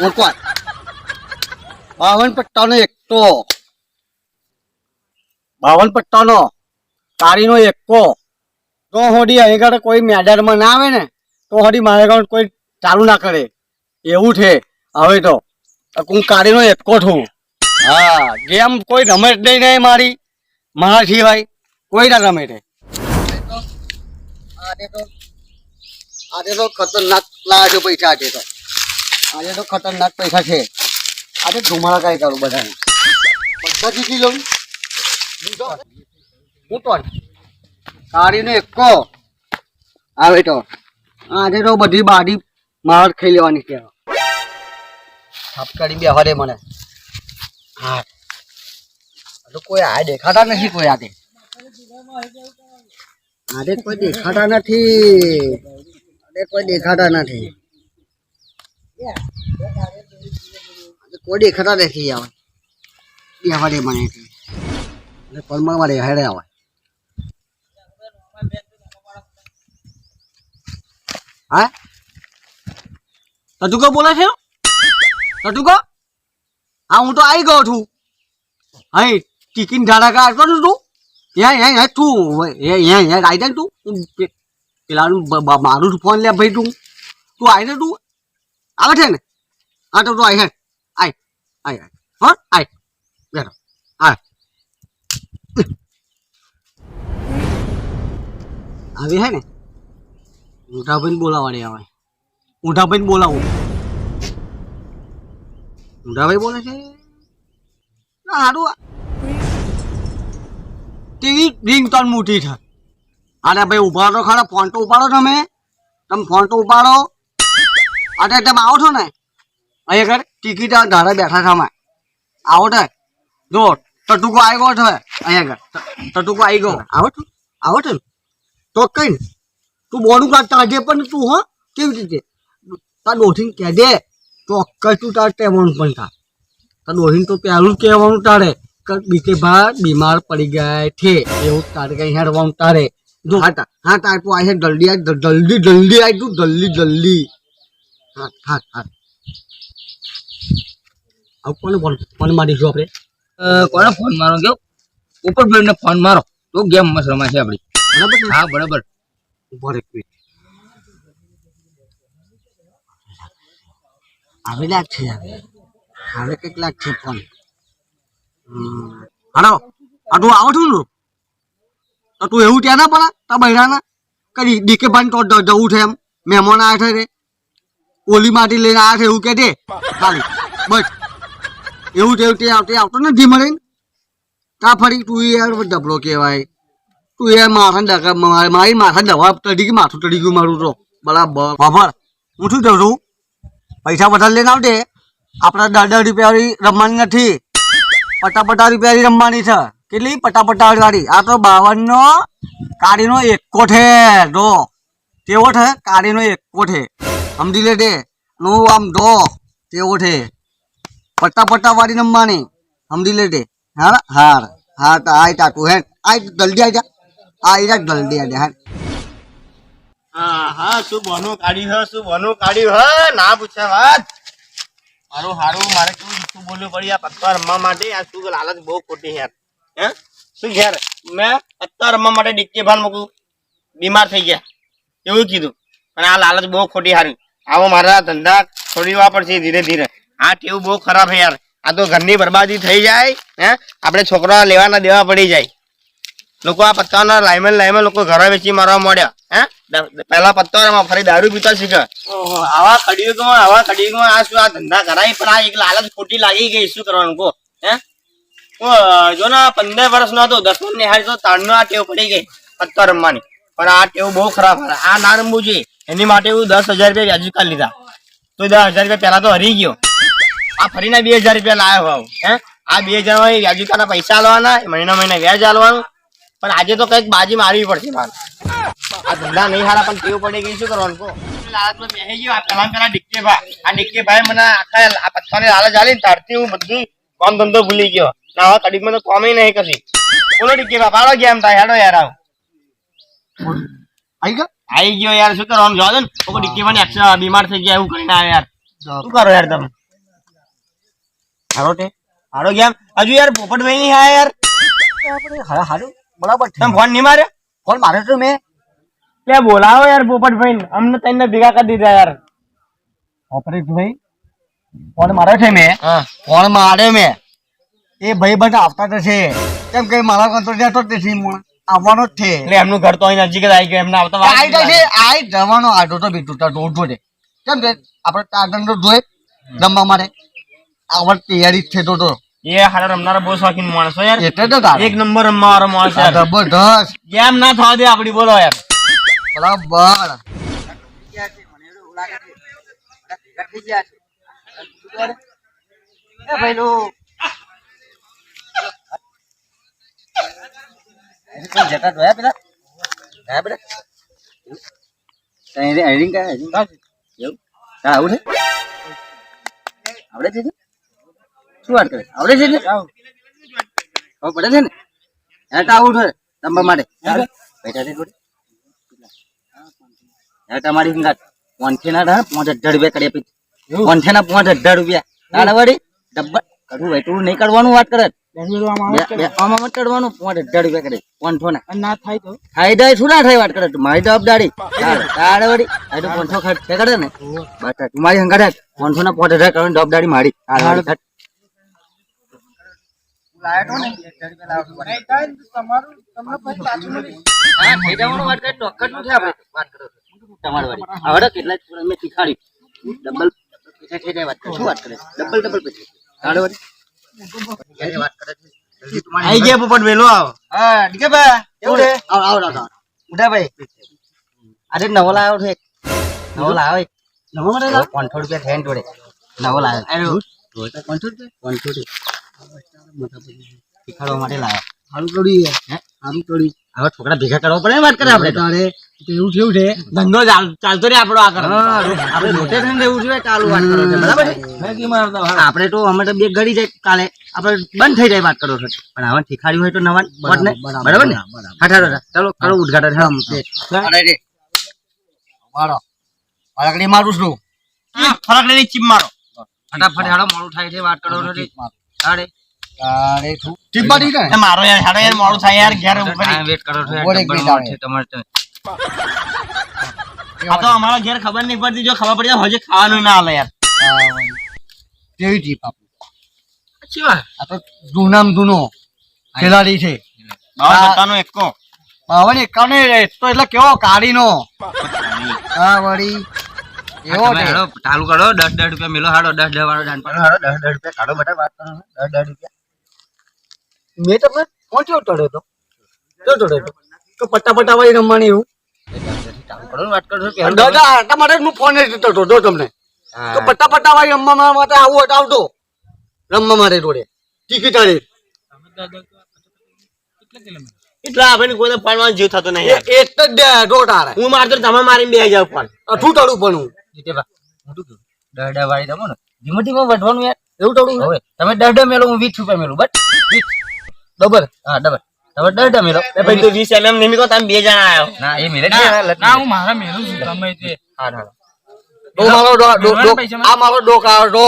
મૂકવા બાવન પટ્ટાનો એકતો બાવન પટ્ટાનો. તારીનો એકો તો હોડી અહીં આગળ કોઈ મેડરમાં ના આવે ને, તો હોડી મારે આગળ કોઈ ચાલુ ના કરે. એવું છે. હવે તો હું કારીનો એકો છું. હા ગેમ કોઈ રમે જ નહીં નહીં મારી, મારા સિવાય કોઈ ના રમે છે આજે તો આજે તો ખતરનાક લાગે પૈસા આજે તો. આજે તો ખતરનાક પૈસા છે. આજે ધુમાડા કાંઈ કરું બધાને. બધા જીતી લઉં. હું તો કાઢીને એકો આવે તો આજે તો બધી બાડી માર ખાઈ લેવાની છે. થાપકાડી બે હરે મને. હા. તો કોઈ આ દેખાતા નથી કોઈ આજે આજે કોઈ દેખાતા નથી. આજે કોઈ દેખાતા નથી. આજે કોઈ દેખી આવે બે મને એટલે પલમાં મારે હેડે આવે. હા? તટુકો બોલે છે? તટુકો? હા, હું તો આવી ગયો છું. હા ટિકિન ઢાળા કા આવતો તું? ત્યાં યા તું, હે આવી જાય તું. પેલાનું મારું ફોન લે ભાઈ તું. તું આવી તું. આવે છે ને હા તો આવી હેડ. આય આય આય. હો, આય. બેઠો. હા આવી હે ને? મોટા ભાઈને બોલાવવાની આવે મોટા ભાઈને બોલાવું. ઊંઢાભાઈ બોલે છે? હારું ટીવી રિંગ ટોન મોટી છે. અરે ભાઈ ઉભાડો ખરા, ફોન તો ઉપાડો તમે. તમે ફોન તો ઉપાડો. અરે તમે આવો છો ને? અહીંયા આગળ ટિકિટ ધારે બેઠા છો અમે. આવો છે જો ટટુકો ગયો છે. અહીંયા આગળ. ટટુકો આવી ગયો. આવો છો? આવો છો તો કઈ તું બોનું કાઢ તાજે પણ તું, હો? કેવી રીતે? તાર ડોઠીને કહેજે ચોક્કસ તું તાર ટેવાનું પણ તાર તાર ડોઠીને તો પહેલું કહેવાનું તારે કે બીકે ભા બીમાર પડી ગયા છે. એવું તારે કઈ હેડવાનું તારે. જો, હા હા, તાર તું આ જલ્દી આ જલ્દી જલ્દી આવી તું, જલ્દી જલ્દી. હા હા હા આવું કોને ફોન ફોન મારીશું આપણે? કોને ફોન મારો ગયો ઉપર ભાઈને ફોન મારો. તો ગેમ મસ્ત રમાય છે બરાબર હા બરાબર. ઊભો એક મિનિટ. હવે લાગશે હવે હવે કંઈક લાગશે ફોન હાલો. આ તું આવો છું તો તું એવું ત્યાં ના પડે તા બૈરાના? કદી ડીકે ભાઈ તો જવું છે એમ. મહેમાન આવ્યા છે ઓલી માટી લઈને આવ્યા છે એવું કે દે ખાલી. બસ. એવું એવું તે આવતી આવતો નથી મળે તા ફરી તું યાર ડબલો કહેવાય. તું એ માથા ડકા મારી માથા દવા તડી ગઈ માથું તડી ગયું મારું તો. બરાબર. બફર હું શું કહું છું? પૈસા વધારે લઈને આવજે. આપણા દાદા રૂપિયાવાળી રમવાની નથી. પટા પટા રૂપિયાની રમવાની છે. કેટલી? પટા પટા વાળી આ તો બાવનનો કાળીનો એક્કો છે. જો. કેવો છે? કાળીનો એકો છે. સમજી નું આમ ઢો કેવો છે. પટ્ટા પટ્ટા વાળી રમવાની. સમજી લે તે હાર હાર. હા આય ટાટુ હે. આય જલ્દી આઈ જા આઈ જા જલ્દી આઈ જા હા હા, શું બોનું કાઢ્યું હે, શું કાઢ્યું હે? ના પૂછે વાત. મારું હારું, મારે કેવું શું બોલવું પડી આ પત્તા રમવા માટે? આ શું લાલચ બહુ ખોટી યાર. હે? શું યાર? મેં પત્તા રમવા માટે ડિક્કી ભાન મૂકું. બીમાર થઈ ગયા. એવું કીધું. અને આ લાલચ બહુ ખોટી હારી. આવો મારા ધંધા છોડી વાપરશે ધીરે ધીરે. આ ટેવ બહુ ખરાબ યાર. આ તો ઘરની બરબાદી થઈ જાય, હે? આપણે છોકરા લેવાના દેવા પડી જાય. લોકો આ પત્તાના લાઈમેન લાઈમેન લોકો ઘરે વેચી મારવા મળ્યા હે? પહેલા પત્તામાં ફરી દારૂ પીતા શીખે. આવા કડિયુગમાં આવા કડિયુગમાં આ શું આ ધંધા કરાય? પણ આ એક લાલચ ખોટી લાગી ગઈ શું કરવાનું કો હે? જો ને પંદર વર્ષ નો હતો દસમા નિહાળી તો તારનો આ ટેવ પડી ગઈ, પત્તા રમવાની. પણ આ ટેવ બહુ ખરાબ. આ ના રમવું જોઈએ. એની માટે હું દસ હજાર રૂપિયા વ્યાજુ કાઢી લીધા. તો દસ હજાર રૂપિયા પેલા તો હરી ગયો. આ ફરીને બે હજાર રૂપિયા લાવ્યો ભાવ હે? આ બે હજારમાં વ્યાજુકાના પૈસા આલવાના મહિના મહિને વ્યાજ આલવાનું. પણ આજે તો કંઈક બાજી મારવી પડશે મારે. આ ધંધા નહીં હારા પણ કેવું પડે કે શું કરવાનું કહો? લાલચમાં બેસી ગયો. આ પેલા પેલા ડિક્કે ભાઈ આ ડિક્કે ભાઈ મને આખા આ પથ્થાની લાલચ આલી ને તારથી હું બધું કામ ધંધો ભૂલી ગયો. ના હવે કડીમાં તો કોમે નહીં કશી બોલો ડિક્કે ભાઈ પાડો ગેમ થાય હેડો યાર આવ. ગયો? આઈ ગયો યાર શું કરવાનું જવા દો ને? લોકો ડિક્કે ભાઈ એક્સ બીમાર થઈ ગયા એવું કરીને આવે યાર. શું કરો યાર તમે? હારો તે? હારો કેમ હજુ યાર પોપટભાઈ નહીં આયા યાર. આપણે હા હારું બરાબર તમે ફોન નહીં માર્યો? ફોન મારે તો મેં. કે બોલાવો યાર પોપટભાઈ અમને તઈને ભેગા કરી દીધા યાર. ઓપરેટ ભાઈ ફોન માર્યો છે મેં. હા. ફોન માર્યો મેં. એ ભાઈ બધા આવતા તો છે કેમ કે મારા કંટ્રોલ જતો જ નથી હું આવવાનો જ છે. એટલે એમનું ઘર તો અહીં નજીક જ આવી ગયું એમને આવતા આવી જાય છે આઈ જવાનો આડો તો બીજું તો રોડ જોડે. કેમ કે આપણે તાગન તો જોઈએ રમવા માટે. આવડ તૈયારી છે તો તો. એ હારા રમનારા બહુ શોખીન માણસો યાર. એટલે તો એક નંબર રમવા વાળો માણસ યાર. જબરદસ્ત કેમ ના થવા દે આપડી બોલો યાર બરાબર. જોયા પેલા? ગયા એવું? આવું છે? આવડે છે? શું વાત કરે? આવડે છે ને ખબર પડે છે ને? હેઠ આવું છે તમારા માટે. બેઠા છે જોડે અમારી સંગાત. પોંચે ના ના પાંચ હજાર રૂપિયા કરી આપી. પોંચે ના પાંચ હજાર રૂપિયા. ના વળી ડબ્બા કડવું વેટું નહીં કાઢવાનું વાત કરે. આમાં મત કાઢવાનું પાંચ હજાર રૂપિયા કરે પોંચો ના ના થાય તો? થાય જાય શું ના થાય વાત કરે? મારી જવાબદારી તારે તારે વળી. આ તો ખર્ચ કરે ને? બસ મારી ના હજાર કરવાની મારી? ડબલ ડબલ પૈસા. કરે આઈ ગયા પોપટ વેલો આવ હા, ડીકેભાઈ, કેવું છે? આવ આવો, આવો, આવો. ઉઠાભાઈ. આજે નવો લાવ્યો છે. નવો લાવ્યો એક. હવે પાંચસો રૂપિયા થયા ને જોડે. નવો લાવ્યો. પાંચસો રૂપિયા? પાંચસો રૂપિયા. શીખવાડવા માટે લાવ્યો. હે? હવે છોકરા ભેગા કરવા પડે વાત કરે આપણે તારે એવું કેવું છે. ધંધો ચાલતો રે આપણો આગળ આપણે રોટેશન રહેવું જોઈએ ચાલુ વાત કરો બરાબર છે? આપણે તો અમે તો બે ઘડી જાય કાલે. આપણે બંધ થઈ જાય વાત કરો છો. પણ હવે ઠીખાડ્યું હોય તો નવા વાત ને બરાબર ને? હા ઠારો ચાલો કરો ઉદઘાટન હા અરે રે મારો પાલકડી મારું છું. ફરક નહીં ચીપ મારો. ફટાફટ હાડો મોડું થાય છે વાત કરો છો તારે તારે શું ટીપ મારી મારો યાર હાડો યાર મોડું થાય યાર ઘેર ઉપર વેટ કરો છો ઉપર એક મિનિટ આવે. તમારે આ તો અમારા ઘેર ખબર નહીં પડતી જો ખબર પડી જાય હજી ખાવાનું ના હાલે યાર. કેવી ટીપ આપું સાચી આ તો જૂનામ જૂનો ખેલાડી છે. બાવન એકો બાવન એકાવન તો એટલે કેવો કાઢીનો? હા વળી. એવો ચાલુ કરો દસ દસ રૂપિયા મેલો હાડો દસ દસ વાળો દાન પાડો હાડો દસ દસ રૂપિયા કાઢો બધા વાત કરો દસ દસ રૂપિયા. મેં તમને પહોંચ્યો ચડ્યો તો. જો ચડ્યો તો. તો પટ્ટા પટ્ટા વાળી રમવાની એવું. વાત કરો દાદા આટલા માટે હું ફોન જ દીધો જો તમને. તો પટ્ટા પટ્ટા વાળી રમવા માટે આવું હતો આવતો રમવા માટે જોડે. ટિકિટ આલી. એટલા આપણે કોઈ પાડવાનો જીવ થતો નહીં એક જ દે દો હું મારતો તમે મારીને બે જાવ પણ. અઠું તળું પણ હું. દસ વાળી રમો ને. ધીમે ધીમે વધવાનું યાર. એવું તળું હવે તમે ડરડા મેળો મેલો હું વીસ રૂપિયા મેલું. વીસ. ડબલ. હા ડબલ. ડબલ દસ મેરો એ ભાઈ તું વીસ એમ નહીં કહો તમે બે જણા આયો. ના એ મેરે ના હું મારા મેરું છું તમે તે હા હા. ડો મારો ડો ડો આ મારો ડો આવ્યો ડો.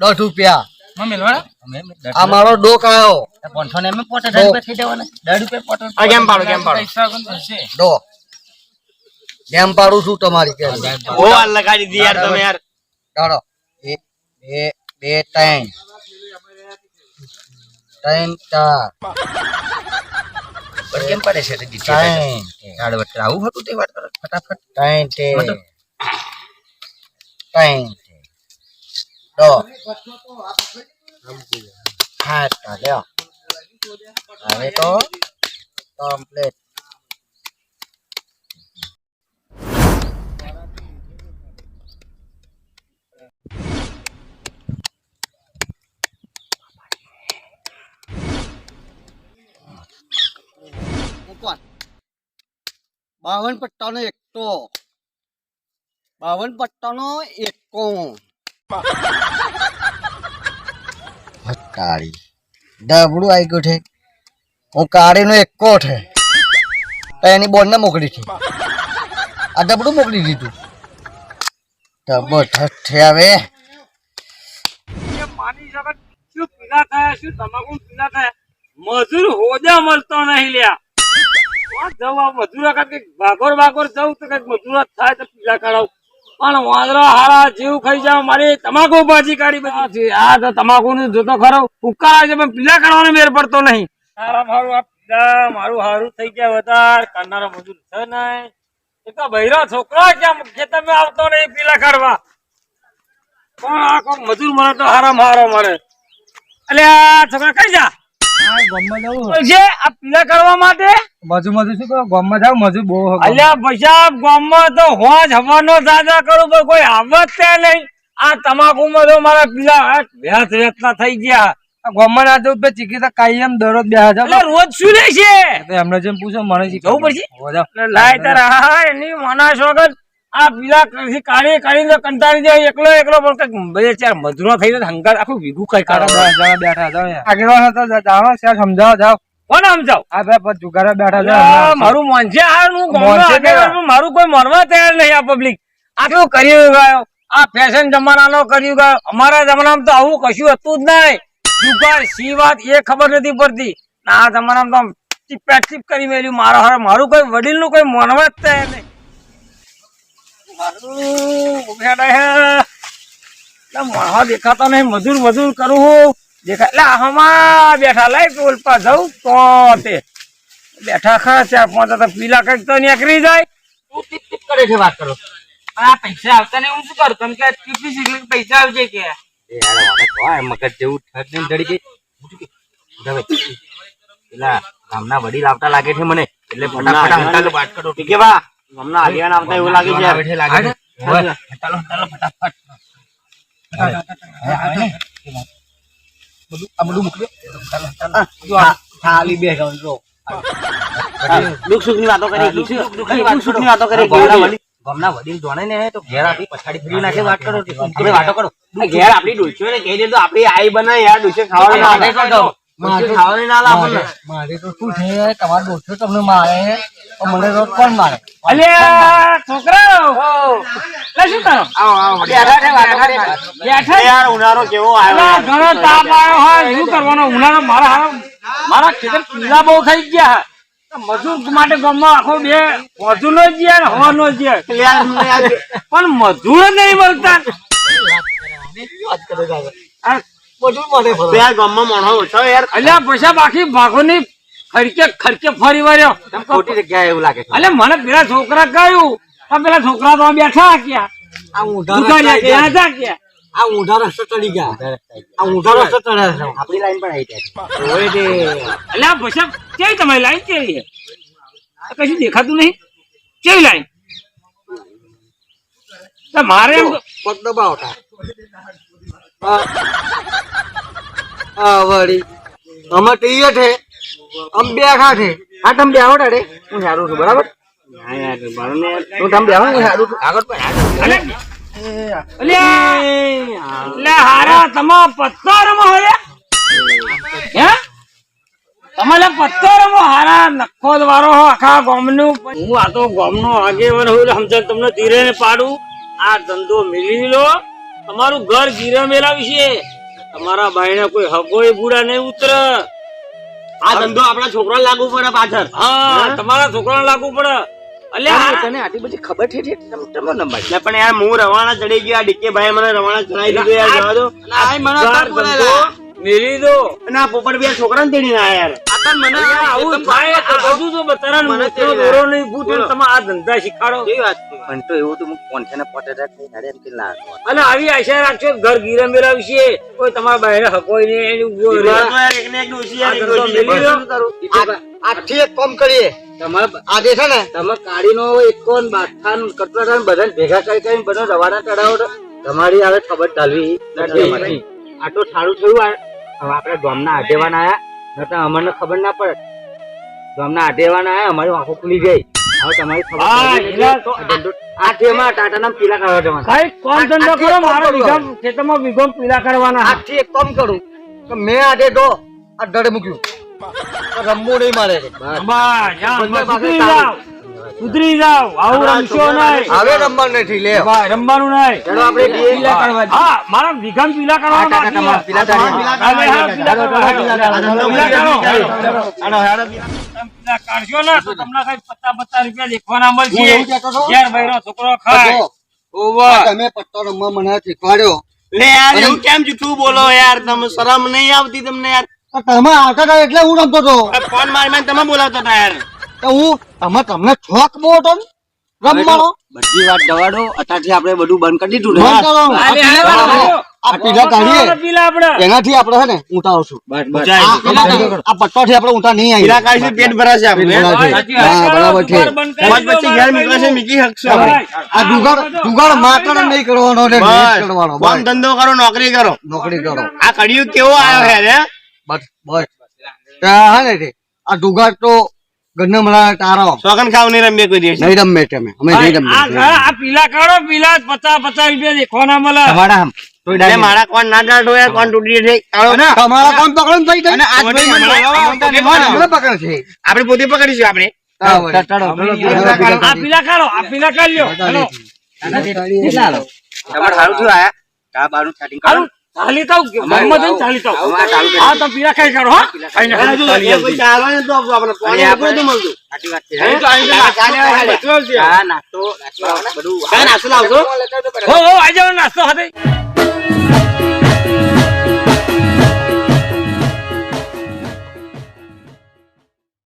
દસ રૂપિયા. અમે દસ આ મારો ડોક આવ્યો પાંચસો ને અમે પોતે રૂપિયા થઈ જવાના દસ રૂપિયા પોતે આ કેમ પાડો કેમ પાડો. ડો. જેમ પાડું છું તમારી કે બહુ વાર લગાડી દીધી યાર તમે યાર. ચાલો. એક બે બે ત્રણ. ત્રણ ચાર પણ કેમ પડે છે રજી ત્રણ વચ્ચે આવું હતું તે વાત કરો ફટાફટ. ત્રણ તે? ત્રણ ડો હા લ્યો. હવે તો કમ્પ્લીટ બાવન. પટ્ટાનો એકતો બાવન પટ્ટાનો એકો કાળી ડબડું આવી ગયું છે. હું કાળીનો એકો છે. તો એની બોર્ડને મોકલી છે. આ ડબડું મોકલી દીધું. જબરદસ્ત છે હવે. શું પીલા થયા શું તમાકુ પીલા થયા? મજૂર હોજા મળતો નહીં લ્યા. જવું ભાગોર ભાગોર તો કંઈક મજૂર થાય તો પીલા કરાવું પણ વાંદરા હારા જીવ ખાઈ જાવ મારી તમાકુ ભાજી કાઢી બધી. આ તો તમાકુ નું જોતો ખરો. ઉકાળા છે પણ કરવાનો મેર પડતો નહીં. સારા મારું આ પીલા મારું હારું થઈ ગયા વધારે. કરનારો મજૂર છે નહીં. એ તો બૈરા છોકરા કેમ ખેતરમાં આવતો નહીં પીલા કાઢવા. પણ આ કોક મજૂર મળે તો હારા મારો. મારે એટલે આ છોકરા કઈ જા. છે. આ પીલા કરવા માટે? મજુ મજુ શું કરો ગામમાં જાવ મજુ બહુ અલ્યા પૈસા ગામમાં તો હોજ હવાનો દાદા કરું પણ કોઈ આવત છે નહીં. આ તમાકુ માં તો મારા પીલા વ્યાસ વેચના થઈ ગયા. ગામમાં ના જવું પછી ચીકી તો કાયમ દરરોજ બે હજાર રોજ શું છે એમને જેમ પૂછો મને જવું પડશે? મના. લાય તારે હા એની મનાશ વગર આ પીલા કાર્ય કાઢી કાઢીને કંટાળી જાય એકલો એકલો પણ બે ચાર મજૂરો થઈ જાય હંકાર આખું ભીગું કઈ કાઢો. બેઠા જાઓ યાર. આગેવાન હતા જા- જાઓ સમજાવો જાઓ. કોણ સમજાવ? આ બે પછી જુગારા બેઠા જાઓ મારું મોંઘે હાર હું? છું, મારું કોઈ માનવા તૈયાર નહીં આ પબ્લિક આટલું કર્યું ગયો? આ ફેશન જમાનાનો કર્યું ગયો? અમારા જમાનામાં તો આવું કશું હતું જ નહીં. જુગાર સી વાત એ ખબર નથી પડતી. આ જમાનામાં તો આમ ટીપે કરી મેલ્યું. મારા મારું કોઈ વડીલનું કોઈ મનવા જ તૈયાર નહીં. મારું ઉભેડા હે દેખાતા નહીં મજૂર મજૂર કરું હું. દેખાય એટલે હમા બેઠા લઈ ટોલ પર જવું તો તે. બેઠા ખા ચાર પાંચ તો પીલા કંઈક તો નીકળી જાય. તું ટીપ ટીપ કરે છે વાત કરો. આ પૈસા આવતા ને હું શું કરું? કેમ કે ટીપી શીખલી પૈસા આવજે કે. મગજ જેવું ઠગ ગઈ. પેલા ગામના વડીલ આવતા લાગે છે મને. એટલે ફટાફટ વાત કરો ઠીક બા? ગામના આગેવાન આવતા એવું લાગે છે. લાગે છે. હંતાલો હંતાલો ફટાફટ. ખાલી બે દુઃખ સુખની વાતો કરી દુઃખ સુખની વાતો કરી. ગમના વડીલ જોણે ને તો ઘેર આપી પછાડી ફરી નાખે વાત કરો. વાતો કરો. ઘેર આપડી ડોસીઓ ને કહી દે તો આપડી આઈ બને યાર ડોસીઓ ખાવાની ના મારે તો શું છે તમારો દોસ્તો તમને મારે મને તો કોણ મારે? અલ્યા છોકરાઓ! લે શું કરો? આવો આવો. બેઠા છે વાતો કરી બેઠા યાર ઉનાળો કેવો આવ્યો. ઘણો તાપ આવ્યો હોય શું કરવાનો? ઉનાળો મારા મારા ખેતર પીલા બહુ થઈ ગયા તો મજૂર માટે ગામમાં આખો બે મજૂર નો જ હવા નો જ પણ મજૂર નહીં મળતા. ગામમાં માણસો ઓછો યાર. અલ્યા પૈસા બાકી ભાગોની ખર્ચે ખર્ચે ફરી વર્યો ખોટી જગ્યાએ એવું લાગે છે. મને પેલા છોકરા કહ્યું. પેલા છોકરા તો બેઠા ક્યાં? આ ઊંધા દુકાનિયા હતા ક્યાં? આ ઊંધા રસ્તો ચડી ગયા. આ ઊંધા રસ્તો ચડ્યા આપણી લાઈન પણ આવી જાય ઓય તે અલ્યા પૈસા કેવી તમારી લાઈન કેવી આ કશું દેખાતું નહીં. કેવી લાઈન મારે પગ દબાવતા આ- આ વળી અમે ટીએ છે. આમ બેઠા છે. હા, તમે બેહો ડાડે. હું સારું છું, બરાબર? ગામનું. આ આગેવાન હોય સમજણ તમને ધીરે પાડું. આ ધંધો મેળવી લો. તમારું ઘર ગીરે મેળાવી છે. તમારા બાઈને કોઈ હગોય બુડા નહીં ઉતરે. આ ધંધો આપણા છોકરા લાગુ પડે પાછળ. હા તમારા છોકરાને લાગુ પડે. અલ્યા તને આટલી બધી ખબર છે છે તમને નંબર એટલે પણ યાર હું રવાના ચડી ગયો. આ ડીકે ભાઈ મને રવાના ચડાવી દીધો યાર જવા દો. આ મને મેલી દો. પોપટ બે છોકરાને યાર. અલ્યા, આવું થાય આ બધું જો બતારા મને તે- દોરો નહીં તમે આ ધંધા શીખાડો. પણ તો એવું તો હું કોણ છે ને પોતે એમ કે ના. અને આવી આશા રાખજો ઘર ગીરે મેળવશે કોઈ તમારા બહેરે હકોય નહીં એની આજથી એક કામ કરીએ. આજે છે ને? તમે કાઢીનો એકો ને બાથાન કટલા બધા ભેગા કરી કરીને બધો રવાના ચડાવો તમારી હવે ખબર ચાલવી નથી આ સારું થયું આ હવે આપણે ગામના આગેવાન આયા. નતા અમને ખબર ના પડે. ગામના આઢેવાના આયા અમારી આંખો ખુલી ગઈ. હવે તમારી ખબર હા, ચાલવી નથી. એલા તો- આ ધંધો- આઠેમાં ટેમાં ટાટાના પીલા કરવા જવાના. કઈ કોમ ધંધો કરો? મારો વીઘા ખેતરમાં વીઘો પીલા કરવાના. આજથી એક કામ કરું. કે મેં આજે ડો આ ડરે મૂક્યું. તો રમવું નહીં મારે. બસ, જા, પાસે સુધરી સારું. સુધરી જાવ આવું રમશો નહીં. હવે રમવાનું નથી લે. ભાઈ, રમવાનું નહીં. પીલા કાઢવા હા મારા વિઘમ પીલા કરવા છે. પીલા કરવા. કાઢશો ને તો તમને કઈ પચાસ પચાસ રૂપિયા લેખવાના મળશે? ઘેર બૈરો છોકરો ખાય. તમે પત્તો રમવા મને શીખવાડ્યો લે યાર એવું કેમ જૂઠું બોલો યાર? તમે શરમ નહીં આવતી તમને યાર? તમે આવતા હતા એટલે હું રમતો હતો. ફોન મારી મારી તમે બોલાવતા હતા યાર. તો હું તમે તમને છોક બહુ હતો ને રમવાનો બધી વાત દવાડો. અત્યારથી આપણે બધું બંધ કરી દીધું ને. આ પીલા કાઢીએ. એનાથી આપણે છે ને ઊંટા આવશું બસ બસ. જાય. આ પીલા- આ આપણે ઊંટા નહીં પીલા આવીએ પેટ ભરાશે આપણું, હે? ભરાશે. સાચી હા, બરાબર છે. દુકાન બંધ કરી પાંચ પછી ઘેર બંધ મીકળશે, કરી દો. મીકી શકશો આ દુગાડ દુગાડ માકડ નહીં કરવાનો ને કરવાનો. કામ ધંધો કરો નોકરી કરો. નોકરી કરો. આ કડિયું કેવો આવ્યો છે હે બસ બસ. હા ને આ દુગાડ તો ગન્ને મળા તારો. શોખન ખાવ નહીં રમીએ કોઈ દિવસ. નહીં રમે તમે અમે. નહીં રમે આ પીલા કાઢો પીલા પચાસ પચાસ રૂપિયા મળે તમારા એટલે મારા કોણ ના દાડો યાર કોણ તૂટી છે ને. તમારા કોણ પકડો ને ભાઈ અને આજ ભાઈ મને બોલાવવા આવતા નહીં હોય ને. તમે પકડ છે? આપણે પોતે પકડીશું આપણે. પીલા કાઢો. આ પીલા કાઢો આ પીલા કાઢ લ્યો. હેલો. કેટલા? તમારે આયા? કરો. ચાલી તાવ થઈને ચાલી તાવ કરી. હા તમે પીલા ખાઈ કાઢો હા. ખાઈને ચાલી એ આવજો. કોઈ ચાલવા તો આપજો આપણે પાણી અને તો મળતું. સાચી વાત છે. હે? તો અહીં નાસ્તો બધું. હો હો આઈ જાવ નાસ્તો હાથે